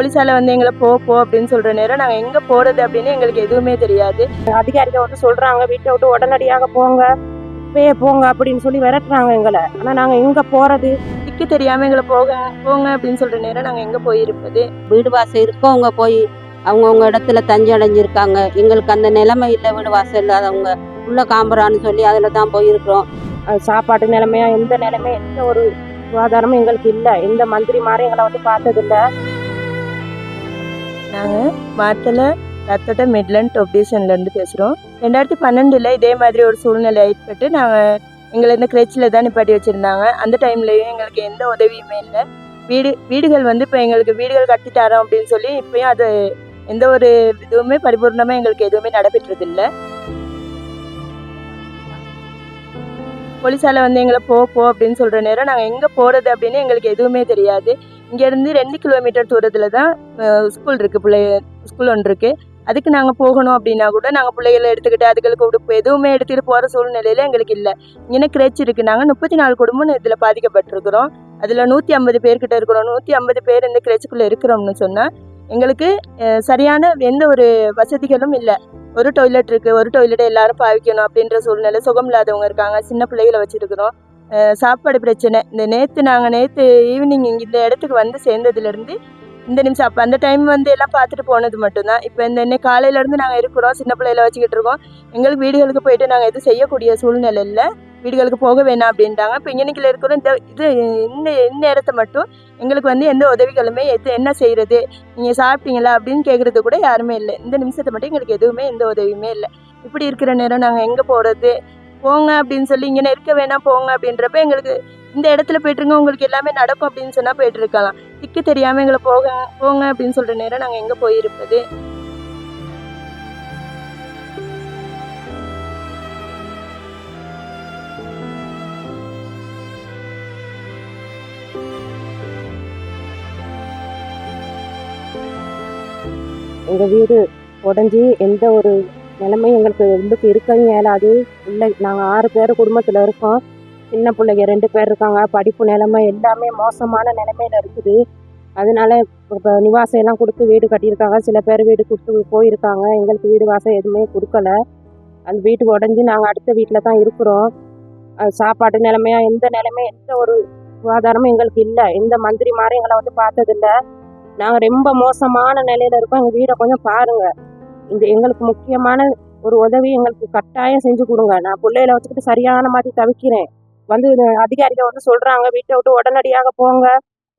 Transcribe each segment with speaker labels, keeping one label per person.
Speaker 1: போலீஸால வந்து எங்களை போ போ அப்படின்னு சொல்ற நேரம் நாங்க எங்க போறது அப்படின்னு எங்களுக்கு எதுவுமே தெரியாது.
Speaker 2: அதிகாரிகள் வந்து சொல்றாங்க வீட்டை விட்டு உடனடியாக போங்க இப்பயே போங்க அப்படின்னு சொல்லி விரட்டுறாங்க எங்களை. ஆனா நாங்க எங்க போறது?
Speaker 1: திக்கு தெரியாம எங்களை போக போங்க அப்படின்னு சொல்ற நேரம் நாங்க எங்க போயிருப்பது?
Speaker 3: வீடு வாசல் இருக்கவங்க போய் அவங்கவுங்க இடத்துல தஞ்சம் அடைஞ்சிருக்காங்க. எங்களுக்கு அந்த நிலைமை இல்லை வீடு வாசல் இல்லாதவங்க. உள்ள காம்பரான்னு சொல்லி அதில் தான் போயிருக்கிறோம்.
Speaker 2: சாப்பாட்டு நிலைமையா எந்த நிலைமை எந்த ஒரு சுகாதாரமும் எங்களுக்கு இல்ல. எந்த மந்திரி மாதிரி எங்களை வந்து பார்த்தது நாங்கள்
Speaker 1: நாங்க மாத்தல ரத்தோட்ட மிட்லண்ட் ஒப்டிஷன்ல பேசுகிறோம் பேசுறோம். ரெண்டாயிரத்தி பன்னெண்டில் இதே மாதிரி ஒரு சூழ்நிலை ஏற்பட்டு நாங்கள் எங்களை இந்த கிரெச்சில் தான் நிப்பாட்டி வச்சுருந்தாங்க. அந்த டைம்லேயும் எங்களுக்கு எந்த உதவியுமே இல்லை. வீடு வீடுகள் வந்து இப்போ எங்களுக்கு வீடுகள் கட்டி தரோம் அப்படின்னு சொல்லி இப்பயும் அது எந்த ஒரு இதுவுமே பரிபூர்ணமாக எங்களுக்கு எதுவுமே நடைபெற்றது இல்லை. போலீஸால் வந்து எங்களை போ போ அப்படின்னு சொல்கிற நேரம் நாங்கள் எங்கே போகிறது அப்படின்னு எங்களுக்கு எதுவுமே தெரியாது. இங்கேருந்து ரெண்டு கிலோமீட்டர் தூரத்தில் தான் ஸ்கூல் இருக்குது பிள்ளை ஸ்கூல் ஒன்று இருக்குது அதுக்கு நாங்கள் போகணும் அப்படின்னா கூட நாங்கள் பிள்ளைகளை எடுத்துக்கிட்டு அதுகளுக்கு உடுப்பு எதுவுமே எடுத்துகிட்டு போகிற சூழ்நிலையில் எங்களுக்கு இல்லை. இங்கே கிரேச் இருக்குது நாங்கள் முப்பத்தி நாலு குடும்பம் இதில் பாதிக்கப்பட்டிருக்கிறோம். அதில் நூற்றி ஐம்பது பேர்கிட்ட இருக்கிறோம். நூற்றி ஐம்பது பேர் இந்த கிரேச்சுக்குள்ளே இருக்கிறோம்னு சொன்னால் எங்களுக்கு சரியான எந்த ஒரு வசதிகளும் இல்லை. ஒரு டாய்லெட் இருக்குது ஒரு டாய்லெட்டை எல்லாரும் பாவிக்கணும் அப்படின்ற சூழ்நிலை. சுகம் இல்லாதவங்க இருக்காங்க. சின்ன பிள்ளைகளை வச்சுருக்கிறோம். சாப்பாடு பிரச்சனை. இந்த நேற்று நாங்கள் நேற்று ஈவினிங் இங்கே இந்த இடத்துக்கு வந்து சேர்ந்ததுலேருந்து இந்த நிமிஷம் அப்போ அந்த டைம் வந்து எல்லாம் பார்த்துட்டு போனது மட்டும்தான். இப்போ இந்த இன்னைக்கு காலையிலேருந்து நாங்கள் இருக்கிறோம். சின்ன பிள்ளையில வச்சுக்கிட்டு இருக்கோம். எங்களுக்கு வீடுகளுக்கு போயிட்டு நாங்கள் எதுவும் செய்யக்கூடிய சூழ்நிலை இல்லை. வீடுகளுக்கு போக வேணாம் அப்படின்ட்டாங்க. இப்போ இன்னைக்குல இருக்கிறோம் இந்த இது இந்த இந்நேரத்தை மட்டும் எங்களுக்கு வந்து எந்த உதவிகளுமே எது என்ன செய்கிறது நீங்கள் சாப்பிட்டீங்களா அப்படின்னு கேட்குறது கூட யாருமே இல்லை. இந்த நிமிஷத்தை மட்டும் எங்களுக்கு எதுவுமே எந்த உதவியுமே இல்லை. இப்படி இருக்கிற நேரம் நாங்கள் எங்கே போகிறது போங்க அப்படின்னு சொல்லி இங்கே இருக்க வேணாம் போங்க அப்படின்றப்ப எங்களுக்கு இந்த இடத்துல போயிட்டுருங்க உங்களுக்கு எல்லாமே நடக்கும் அப்படின்னு சொன்னால் போயிட்டு இருக்கலாம் திக்கு தெரியாமல் எங்களை போக போங்க அப்படின்னு சொல்கிற நேரம் நாங்கள் எங்கே போயிருப்பது?
Speaker 2: எங்கள் வீடு உடஞ்சி எந்த ஒரு நிலைமை எங்களுக்கு ரொம்ப இருக்கவும் இயலாது இல்லை. நாங்கள் ஆறு பேர் குடும்பத்தில் இருக்கோம். சின்ன பிள்ளைங்க ரெண்டு பேர் இருக்காங்க. படிப்பு நிலைமை எல்லாமே மோசமான நிலைமையில இருக்குது. அதனால இப்போ நிவாசம் எல்லாம் கொடுத்து வீடு கட்டியிருக்காங்க. சில பேர் வீடு கொடுத்து போயிருக்காங்க. எங்களுக்கு வீடு வாசம் எதுவுமே கொடுக்கல. அந்த வீட்டுக்கு உடஞ்சி நாங்கள் அடுத்த வீட்டில் தான் இருக்கிறோம். அது சாப்பாட்டு நிலைமையா எந்த நிலைமை எந்த ஒரு சுகாதாரமும் எங்களுக்கு இல்லை. எந்த மந்திரி மாதிரி எங்களை வந்து பார்த்ததில்ல. நாங்கள் ரொம்ப மோசமான நிலையில இருக்கோம். எங்கள் வீடை கொஞ்சம் பாருங்கள் இந்த எங்களுக்கு முக்கியமான ஒரு உதவி எங்களுக்கு கட்டாயம் செஞ்சு கொடுங்க. நான் பிள்ளையில வச்சுக்கிட்டு சரியான மாதிரி தவிக்கிறேன். வந்து அதிகாரிகள் வந்து சொல்றாங்க வீட்டை விட்டு உடனடியாக போங்க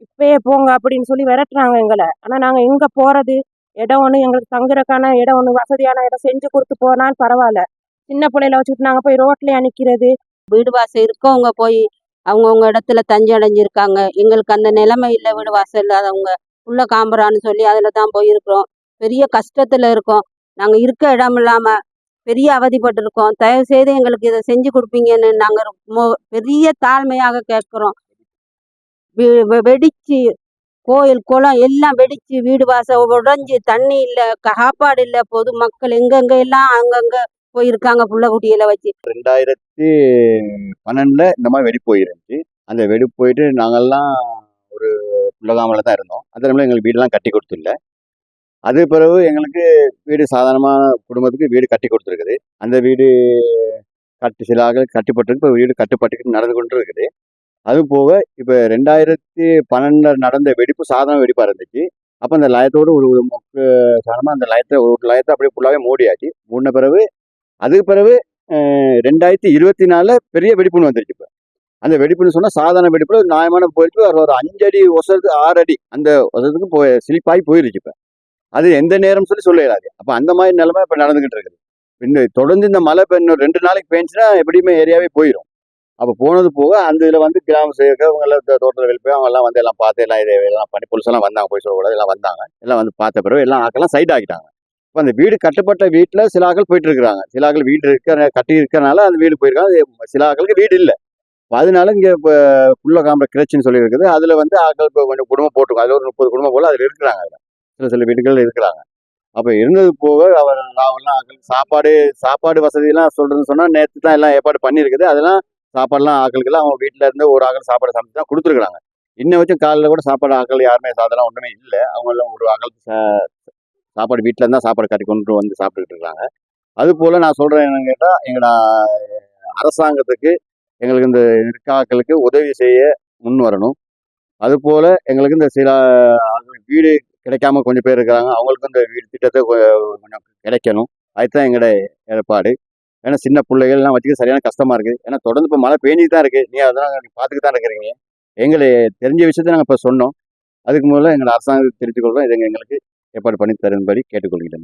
Speaker 2: இப்பயே போங்க அப்படின்னு சொல்லி விரட்டுறாங்க எங்களை. ஆனா நாங்க எங்க போறது? இடம் ஒன்று எங்களுக்கு தங்குறதுக்கான இடம் ஒன்று வசதியான இடம் செஞ்சு கொடுத்து போனால் பரவாயில்ல. சின்ன பிள்ளையில வச்சுக்கிட்டு நாங்கள் போய் ரோட்லயே நிற்கிறது
Speaker 3: வீடு வாசல் இருக்கவங்க போய் அவங்கவுங்க இடத்துல தஞ்சம் அடைஞ்சிருக்காங்க. எங்களுக்கு அந்த நிலைமை இல்லை வீடு வாசல் இல்லாதவங்க. உள்ள காம்பரான்னு சொல்லி அதில் தான் போயிருக்கிறோம். பெரிய கஷ்டத்தில் இருக்கோம். நாங்கள் இருக்க இடம் இல்லாமல் பெரிய அவதிப்பட்டிருக்கோம். தயவு செய்து எங்களுக்கு இதை செஞ்சு கொடுப்பீங்கன்னு நாங்கள் பெரிய தாழ்மையாக கேட்குறோம். வெடிச்சு கோயில் குளம் எல்லாம் வெடிச்சு வீடு வாசல் உடைஞ்சு தண்ணி இல்லை சாப்பாடு இல்லை பொது மக்கள் எங்கெங்க எல்லாம் அங்கங்க போயிருக்காங்க புள்ள குட்டியில வச்சு.
Speaker 4: ரெண்டாயிரத்தி பன்னெண்டுல இந்த மாதிரி வெடி போயிருந்துச்சு. அந்த வெடி போயிட்டு நாங்கெல்லாம் ஒரு புள்ளகாமல தான் இருந்தோம். அந்த டைம்ல எங்களுக்கு வீடெல்லாம் கட்டி கொடுத்துல அது பிறகு எங்களுக்கு வீடு சாதாரணமான குடும்பத்துக்கு வீடு கட்டி கொடுத்துருக்குது. அந்த வீடு கட்டி சில ஆட்கள் கட்டிப்பட்டிருக்கு இப்போ வீடு கட்டுப்பட்டு நடந்து கொண்டு இருக்குது அது போக இப்போ ரெண்டாயிரத்தி பன்னெண்டு நடந்த வெடிப்பு சாதாரண வெடிப்பாக இருந்துச்சு. அப்போ அந்த லயத்தோடு ஒரு ஒரு மொக்கு சாதாரணமாக அந்த லயத்தை ஒரு லயத்தை அப்படியே ஃபுல்லாகவே மூடியாச்சு. மூடின பிறகு அதுக்கு பிறகு ரெண்டாயிரத்தி இருபத்தி நாலில் பெரிய வெடிப்புன்னு வந்துருச்சு இப்போ. அந்த வெடிப்புன்னு சொன்னால் சாதாரண வெடிப்பில் நியாயமான போயிடுச்சு. ஒரு ஒரு அஞ்சடி ஒசரத்துக்கு ஆறு அடி அந்த ஒசத்துக்கு போய் ஸ்லிப்பாகி போயிருச்சு இப்போ. அது எந்த நேரம் சொல்லி சொல்லிடாது அப்போ அந்த மாதிரி நிலைமை இப்போ நடந்துகிட்டு இருக்குது. இன்னும் தொடர்ந்து இந்த மழை இப்போ இன்னும் ரெண்டு நாளைக்கு பேஞ்சுன்னா எப்படியுமே ஏரியாவே போயிடும் அப்போ போனது போக அந்த இதில் வந்து கிராம சேர்க்கவங்க எல்லாம் தோட்டத்தில் வெளியே போய் அவங்க எல்லாம் வந்து எல்லாம் பார்த்து எல்லாம் இதை எல்லாம் பண்ணி புதுசெல்லாம் வந்தாங்க போய் சொல்லக்கூடாது எல்லாம் வந்தாங்க. எல்லாம் வந்து பார்த்த பிறகு எல்லாம் ஆக்கெல்லாம் சைட் ஆகிட்டாங்க இப்போ அந்த வீடு கட்டப்பட்ட வீட்டில் சில ஆட்கள் போயிட்டு இருக்கிறாங்க. சில ஆக்கள் வீடு இருக்கிற கட்டி இருக்கிறனால அந்த வீடு போயிருக்காங்க. சில ஆட்களுக்கு வீடு இல்லை. இப்போ அதனால இங்கே இப்போ புள்ள காம்பரை கிளச்சின்னு சொல்லி இருக்குது அதில் வந்து ஆட்கள் இப்போ கொஞ்சம் குடும்பம் போட்டுருக்கோம் அதில் ஒரு முப்பது குடும்பம் போல் அதில் இருக்கிறாங்க. அதில் சில சில வீடுகள் இருக்கிறாங்க. அப்போ இருந்தது போக அவர் நாவெல்லாம் ஆட்களுக்கு சாப்பாடு சாப்பாடு வசதியெல்லாம் சொல்கிறதுன்னு சொன்னால் நேற்று தான் எல்லாம் ஏற்பாடு பண்ணியிருக்குது. அதெல்லாம் சாப்பாடுலாம் ஆட்களுக்கெல்லாம் அவங்க வீட்டில் இருந்து ஒரு ஆக்கள் சாப்பாடு சமைச்சு தான் கொடுத்துருக்குறாங்க. இன்ன வச்சும் காலையில் கூட சாப்பாடு ஆக்கள் யாருமே சாதனம் ஒன்றுமே இல்லை. அவங்க எல்லாம் ஒரு ஆக்கள் சாப்பாடு வீட்டில் இருந்தால் சாப்பாடு கட்டி கொண்டு வந்து சாப்பிட்டுக்கிட்டு இருக்காங்க. அது போல் நான் சொல்கிறேன் என்னன்னு கேட்டால் எங்களோட அரசாங்கத்துக்கு எங்களுக்கு இந்த இருக்காக்களுக்கு உதவி செய்ய முன் வரணும். அதுபோல் எங்களுக்கு இந்த சில வீடு கிடைக்காம கொஞ்சம் பேர் இருக்கிறாங்க அவங்களுக்கு இந்த வீடு திட்டத்தை கொஞ்சம் கிடைக்கணும். அதுதான் எங்களோட ஏற்பாடு. ஏன்னா சின்ன பிள்ளைகள்லாம் வச்சுக்க சரியான கஷ்டமாக இருக்குது. ஏன்னா தொடர்ந்து இப்போ மழை பேஞ்சிட்டு தான் இருக்குது நீ அதெல்லாம் பார்த்துக்கிட்டு தான் இருக்கிறீங்க. எங்களை தெரிஞ்ச விஷயத்த நாங்கள் இப்போ சொன்னோம். அதுக்கு முதல்ல எங்களை அரசாங்கத்துக்கு தெரிவித்துக்கொள்கிறோம் இதை எங்களுக்கு ஏற்பாடு பண்ணி தரும்படி கேட்டுக்கொள்கிறேன்.